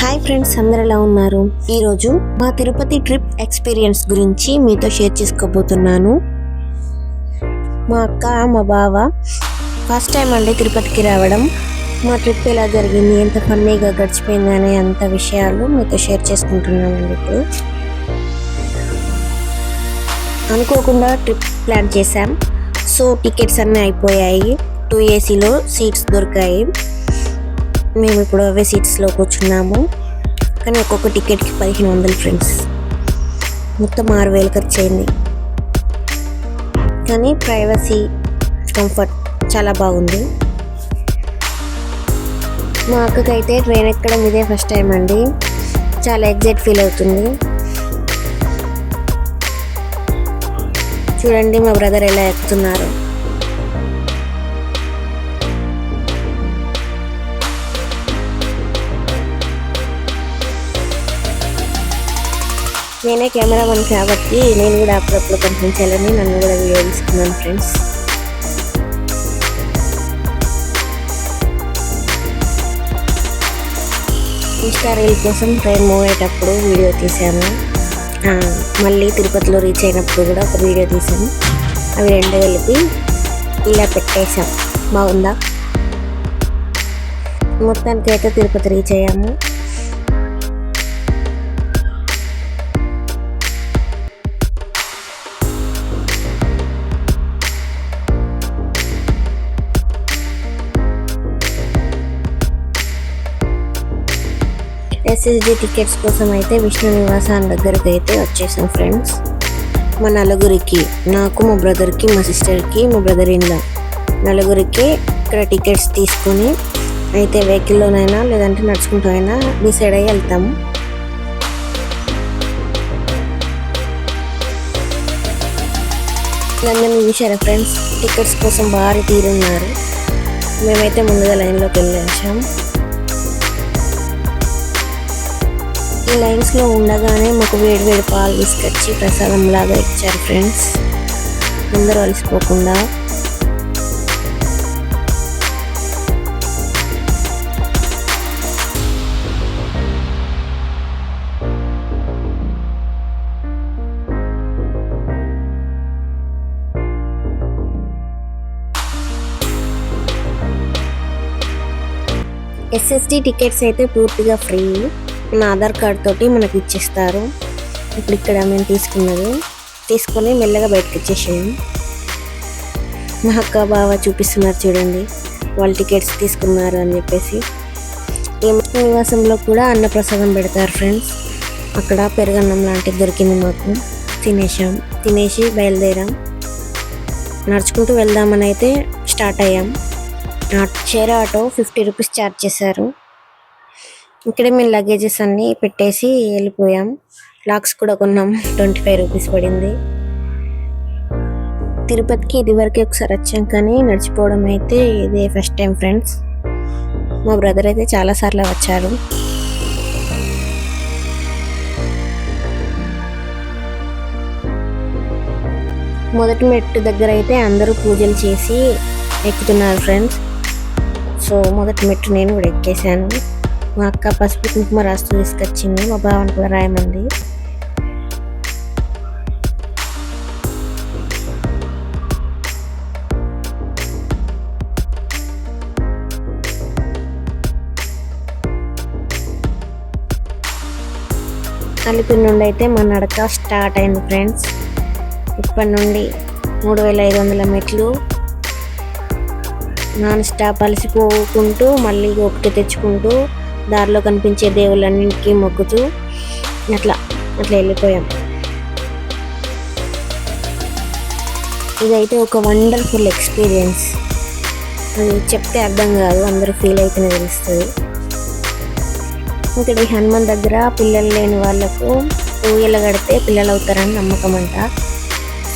Hi friends అందరు ఎలా ఉన్నారు? ఈరోజు మా తిరుపతి ట్రిప్ ఎక్స్పీరియన్స్ గురించి మీతో షేర్ చేసుకోబోతున్నాను. మా అక్క మా బావ ఫస్ట్ టైం అండి తిరుపతికి రావడం. మా ట్రిప్ ఎలా జరిగింది ఎంత ఫన్నీగా గడిచిపోయింది అనే అంత విషయాలు మీతో షేర్ చేసుకుంటున్నానండి ఇప్పుడు. అనుకోకుండా ట్రిప్ ప్లాన్ చేశాం. సో టికెట్స్ అన్నీ అయిపోయాయి. టూ ఏసీలో సీట్స్ దొరికాయి. మేము ఇప్పుడు అవే సీట్స్లో కూర్చున్నాము. కానీ ఒక్కొక్క టికెట్కి పదిహేను వందలు ఫ్రెండ్స్. మొత్తం ఆరు వేలు ఖర్చు అయింది కానీ ప్రైవసీ కంఫర్ట్ చాలా బాగుంది. మా అక్కకైతే ట్రైన్ ఎక్కడం ఇదే ఫస్ట్ టైం అండి. చాలా ఎగ్జైట్ ఫీల్ అవుతుంది. చూడండి మా బ్రదర్ ఎలా ఎక్కుతున్నారు. నేనే కెమెరామన్ కాబట్టి నేను కూడా అప్పుడప్పుడు పంపించాలని నన్ను కూడా వీడియో తీసుకున్నాను ఫ్రెండ్స్ ఇన్స్టా రీల్ కోసం ట్రైన్ మూవ్ అయ్యేటప్పుడు వీడియో తీసాను మళ్ళీ తిరుపతిలో రీచ్ అయినప్పుడు కూడా ఒక వీడియో తీసాను అవి రెండు కలిపి ఇలా పెట్టేశాం. బాగుందా? మొత్తానికి అయితే తిరుపతి రీచ్ అయ్యాము. ఎస్ఎస్డి టికెట్స్ కోసం అయితే విష్ణు నివాసాన్ని దగ్గరికి అయితే వచ్చేసాం ఫ్రెండ్స్ మా నలుగురికి నాకు మా బ్రదర్కి మా సిస్టర్కి మా బ్రదర్ ఇన్లా నలుగురికి ఇక్కడ టికెట్స్ తీసుకొని అయితే వెహికల్లోనైనా లేదంటే నడుచుకుంటూ అయినా డిసైడ్ అయ్యి వెళ్తాము. వీళ్ళందరినీ చూసారా ఫ్రెండ్స్ టికెట్స్ కోసం భారీ తీరున్నారు. మేమైతే ముందుగా లైన్లోకి వెళ్ళేసాం ఈ లైన్స్లో ఉండగానే మాకు వేడి వేడి పాలు తీసుకొచ్చి ప్రసాదం లాగా ఇచ్చారు ఫ్రెండ్స్ అందరూ అలసిపోకుండా. ఎస్ఎస్డి టికెట్స్ అయితే పూర్తిగా ఫ్రీ మన ఆధార్ కార్డ్ తోటి మనకి ఇచ్చేస్తారు. ఇప్పుడు ఇక్కడ మేము తీసుకున్నది. తీసుకొని మెల్లగా బయటకు ఇచ్చేసాము మా అక్క బావ చూపిస్తున్నారు చూడండి. వాళ్ళు టికెట్స్ తీసుకున్నారు అని చెప్పేసి. నివాసంలో కూడా అన్నప్రసాదం పెడతారు ఫ్రెండ్స్. అక్కడ పెరుగన్నం లాంటిది దొరికింది మాకు. తినేసాం తినేసి బయలుదేరాం. నడుచుకుంటూ వెళ్దామని అయితే స్టార్ట్ అయ్యాం. Share auto fifty rupees charge చేశారు. ఇక్కడే మేము లగేజెస్ అన్ని పెట్టేసి వెళ్ళిపోయాం. లాక్స్ కూడా కొన్నాం. ట్వంటీ ఫైవ్ రూపీస్ పడింది. తిరుపతికి ఇదివరకే ఒకసారి వచ్చాం కానీ నడిచిపోవడం అయితే ఇదే ఫస్ట్ టైం ఫ్రెండ్స్ మా బ్రదర్ అయితే చాలా సార్లు వచ్చారు. మొదటి మెట్టు దగ్గర అయితే అందరూ పూజలు చేసి ఎక్కుతున్నారు ఫ్రెండ్స్ సో మొదటి మెట్టు నేను కూడా ఎక్కేసాను మా అక్క పసుపు కుంకుమ రాస్తూ తీసుకొచ్చింది. మా బావని కూడా రాయమంది. అలిపిరి నుండి అయితే మా నడక స్టార్ట్ అయింది ఫ్రెండ్స్. ఇప్పటి నుండి మూడు వేల ఐదు వందల మెట్లు నాన్ స్టాప్ అలసిపోకుంటూ మళ్ళీ ఒకటి తెచ్చుకుంటూ దారిలో కనిపించే దేవుళ్ళన్నింటికి మొక్కుతూ అట్లా అట్లా వెళ్ళిపోయాం. ఇదైతే ఒక వండర్ఫుల్ ఎక్స్పీరియన్స్. అది చెప్తే అర్థం కాదు అందరూ ఫీల్ అయితేనే తెలుస్తుంది. ఇక్కడ ఈ హనుమాన్ దగ్గర పిల్లలు లేని వాళ్ళకు ఊయల కడితే పిల్లలు అవుతారని నమ్మకం అంట.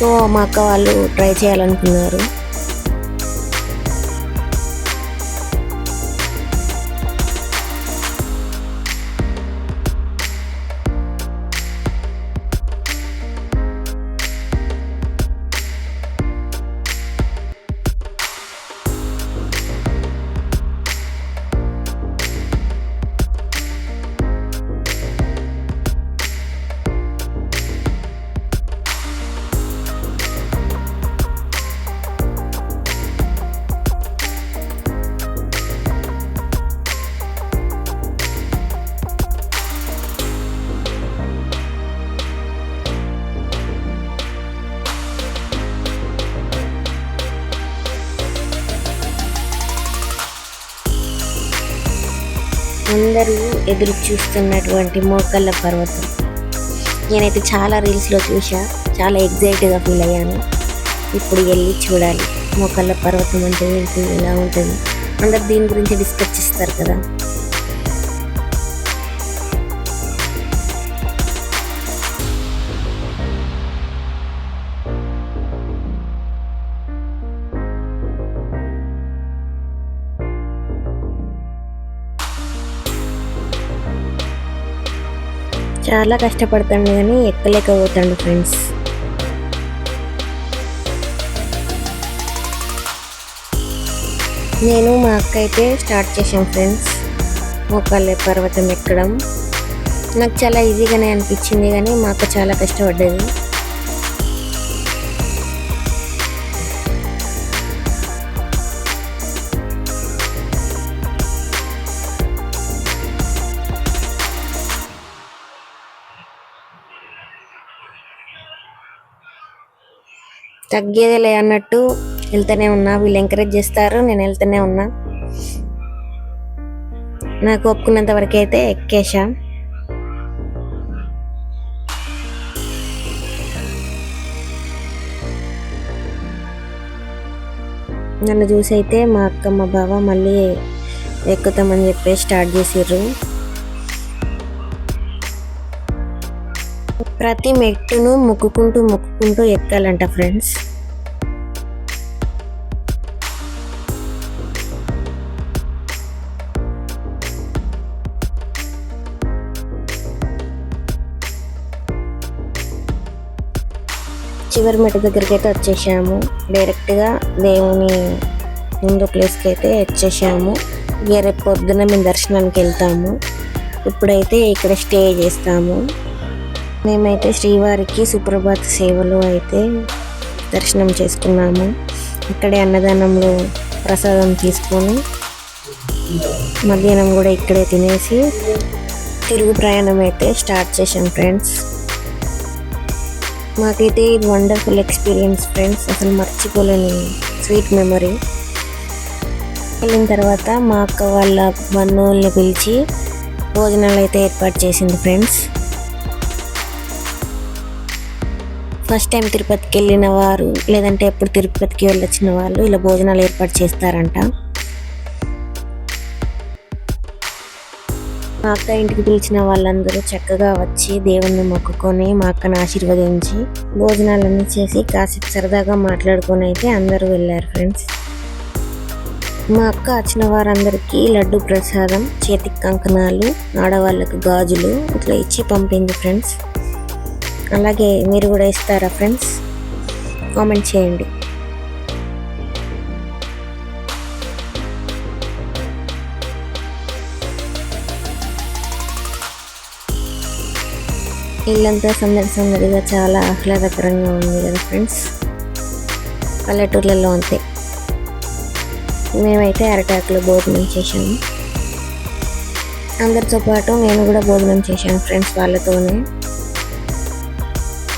సో మా అక్క వాళ్ళు ట్రై చేయాలనుకున్నారు. అందరూ ఎదురు చూస్తున్నటువంటి మోకళ్ళ పర్వతం. నేనైతే చాలా రీల్స్లో చూసా చాలా ఎగ్జైట్గా ఫీల్ అయ్యాను. ఇప్పుడు వెళ్ళి చూడాలి మోకళ్ళ పర్వతం అంటే ఏంటి ఎలా ఉంటుంది? అందరు దీని గురించి డిస్కస్ చేస్తారు కదా. చాలా కష్టపడతాడు కానీ ఎక్కలేకపోతాడు ఫ్రెండ్స్. నేను మా అక్క అయితే స్టార్ట్ చేశాను ఫ్రెండ్స్. మోకాళ్ళ పర్వతం ఎక్కడం. నాకు చాలా ఈజీగానే అనిపించింది కానీ మా అక్క చాలా కష్టపడ్డది. తగ్గేదేలే అన్నట్టు వెళ్తూనే ఉన్నా. వీళ్ళు ఎంకరేజ్ చేస్తారు నేను వెళ్తూనే ఉన్నా. నాకు ఒప్పుకున్నంత వరకు అయితే ఎక్కేసా నన్ను చూసి అయితే మా అక్క మా బావ మళ్ళీ ఎక్కుతామని చెప్పి స్టార్ట్ చేసిర్రు. ప్రతి మెట్టును మొక్కుకుంటూ మొక్కుకుంటూ ఎక్కాలంట ఫ్రెండ్స్. చివరి మెట్టు దగ్గరికి అయితే వచ్చేసాము. డైరెక్ట్గా దేవుని ముందు ప్లేస్కి అయితే వచ్చేసాము. ఇక రేపు పొద్దున మేము దర్శనానికి వెళ్తాము. ఇప్పుడైతే ఇక్కడ స్టే చేస్తాము. మేమైతే శ్రీవారికి సుప్రభాత సేవలు అయితే దర్శనం చేసుకున్నాము. ఇక్కడే అన్నదానంలో ప్రసాదం తీసుకొని మధ్యాహ్నం కూడా ఇక్కడే తినేసి తిరుగు ప్రయాణం అయితే స్టార్ట్ చేసాం ఫ్రెండ్స్. మాకైతే ఇది వండర్ఫుల్ ఎక్స్పీరియన్స్ ఫ్రెండ్స్. అసలు మర్చిపోలేని స్వీట్ మెమరీ. వెళ్ళిన తర్వాత మా అక్క వాళ్ళ బంధువుల్ని పిలిచి భోజనాలు అయితే ఏర్పాటు చేసింది ఫ్రెండ్స్. ఫస్ట్ టైం తిరుపతికి వెళ్ళిన వారు లేదంటే ఎప్పుడు తిరుపతికి వెళ్ళొచ్చిన వాళ్ళు ఇలా భోజనాలు ఏర్పాటు చేస్తారంట. మా అక్క ఇంటికి పిలిచిన వాళ్ళందరూ చక్కగా వచ్చి దేవుణ్ణి మొక్కుకొని మా అక్కను ఆశీర్వదించి భోజనాలన్నీ చేసి కాసేపు సరదాగా మాట్లాడుకొని అయితే అందరూ వెళ్ళారు ఫ్రెండ్స్. మా అక్క వచ్చిన వారందరికీ లడ్డు ప్రసాదం చేతికి కంకణాలు ఆడవాళ్ళకి గాజులు ఇట్లా ఇచ్చి పంపింది ఫ్రెండ్స్. అలాగే మీరు కూడా ఇస్తారా ఫ్రెండ్స్? కామెంట్ చేయండి. ఇల్లంతా సందడి సందడిగా చాలా ఆహ్లాదకరంగా ఉంది కదా ఫ్రెండ్స్? పల్లెటూర్లలో అంతే. మేమైతే అరటాకులో భోజనం చేశాము. అందరితో పాటు నేను కూడా భోజనం చేశాను ఫ్రెండ్స్ వాళ్ళతోనే.